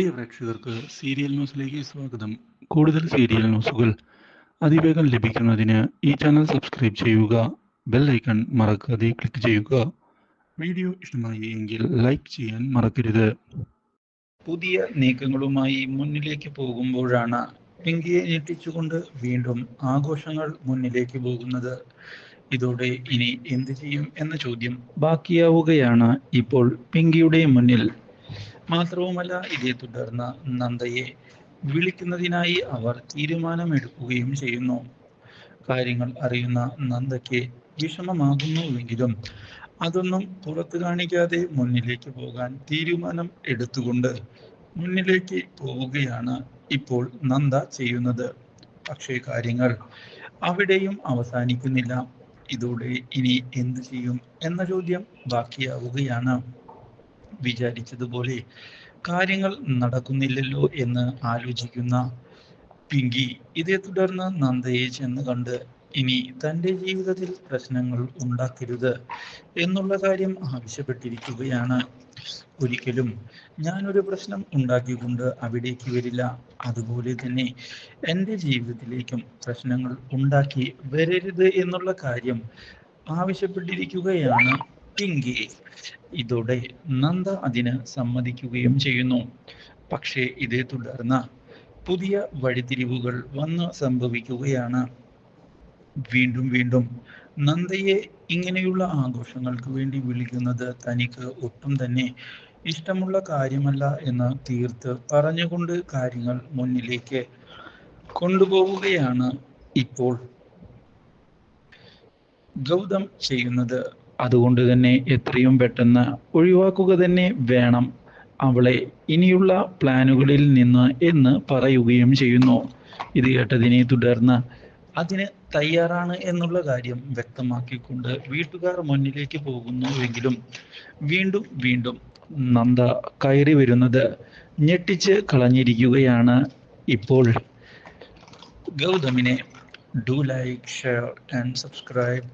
പ്രിയ പ്രേക്ഷകർക്ക് സീരിയൽ ന്യൂസിലേക്ക് സ്വാഗതം. കൂടുതൽ സീരിയൽ ന്യൂസുകൾ അതിവേഗം ലഭിക്കുന്നതിന് ഈ ചാനൽ സബ്സ്ക്രൈബ് ചെയ്യുക ബെൽ ഐക്കൺ മറക്കാതെ ക്ലിക്ക് ചെയ്യുക. വീഡിയോ ഇഷ്ടമായി എങ്കിൽ ലൈക്ക് ചെയ്യാൻ മറക്കരുത്. പുതിയ നീക്കങ്ങളുമായി മുന്നിലേക്ക് പോകുമ്പോഴാണ് പിങ്കിയെ ഞെട്ടിച്ചുകൊണ്ട് വീണ്ടും ആഘോഷങ്ങൾ മുന്നിലേക്ക് പോകുന്നത്. ഇതോടെ ഇനി എന്ത് ചെയ്യും എന്ന ചോദ്യം ബാക്കിയാവുകയാണ്. ഇപ്പോൾ പിങ്കിയുടെ മുന്നിൽ മാത്രവുമല്ല ഇതേ തുടർന്ന് നന്ദയെ വിളിക്കുന്നതിനായി അവർ തീരുമാനമെടുക്കുകയും ചെയ്യുന്നു. കാര്യങ്ങൾ അറിയുന്ന നന്ദയ്ക്ക് വിഷമമാകുന്നുവെങ്കിലും അതൊന്നും പുറത്തു കാണിക്കാതെ മുന്നിലേക്ക് പോകാൻ തീരുമാനം എടുത്തുകൊണ്ട് മുന്നിലേക്ക് പോവുകയാണ് ഇപ്പോൾ നന്ദ ചെയ്യുന്നത്. പക്ഷേ കാര്യങ്ങൾ അവിടെയും അവസാനിക്കുന്നില്ല. ഇതോടെ ഇനി എന്ത് ചെയ്യും എന്ന ചോദ്യം ബാക്കിയാവുകയാണ്. വിചാരിച്ചതുപോലെ കാര്യങ്ങൾ നടക്കുന്നില്ലല്ലോ എന്ന് ആലോചിക്കുന്ന പിങ്കി. ഇതേ തുടർന്ന് നന്ദയെ ചെന്ന് കണ്ട് ഇനി തന്റെ ജീവിതത്തിൽ പ്രശ്നങ്ങൾ ഉണ്ടാക്കരുത് എന്നുള്ള കാര്യം ആവശ്യപ്പെട്ടിരിക്കുകയാണ്. ഒരിക്കലും ഞാനൊരു പ്രശ്നം ഉണ്ടാക്കിക്കൊണ്ട് അവിടേക്ക് വരില്ല. അതുപോലെ തന്നെ എന്റെ ജീവിതത്തിലേക്കും പ്രശ്നങ്ങൾ ഉണ്ടാക്കി വരരുത് എന്നുള്ള കാര്യം ആവശ്യപ്പെട്ടിരിക്കുകയാണ് പിങ്കി ഇതോടെ നന്ദ അതിന് സമ്മതിക്കുകയും ചെയ്യുന്നു. പക്ഷേ ഇതേ തുടർന്ന് പുതിയ വഴിതിരിവുകൾ വന്ന് സംഭവിക്കുകയാണ്. വീണ്ടും വീണ്ടും നന്ദയെ ഇങ്ങനെയുള്ള ആഘോഷങ്ങൾക്ക് വേണ്ടി വിളിക്കുന്നത് തനിക്ക് ഒട്ടും തന്നെ ഇഷ്ടമുള്ള കാര്യമല്ല എന്ന് തീർത്ത് പറഞ്ഞുകൊണ്ട് കാര്യങ്ങൾ മുന്നിലേക്ക് കൊണ്ടുപോവുകയാണ് ഇപ്പോൾ. ഗൗതം ചെയ്യുന്നത് അതുകൊണ്ട് തന്നെ എത്രയും പെട്ടെന്ന് ഒഴിവാക്കുക തന്നെ വേണം. അവളെ ഇനിയുള്ള പ്ലാനുകളിൽ നിന്ന് എന്ന് പറയുകയും ചെയ്യുന്നു. ഇത് കേട്ടതിനെ തുടർന്ന് അതിന് തയ്യാറാണ് എന്നുള്ള കാര്യം വ്യക്തമാക്കിക്കൊണ്ട് വീട്ടുകാർ മുന്നിലേക്ക് പോകുന്നുവെങ്കിലും വീണ്ടും വീണ്ടും നന്ദ കയറി വരുന്നത് ഞെട്ടിച്ച് കളഞ്ഞിരിക്കുകയാണ്. ഇപ്പോൾ ഗൗതമിനെ do like share and subscribe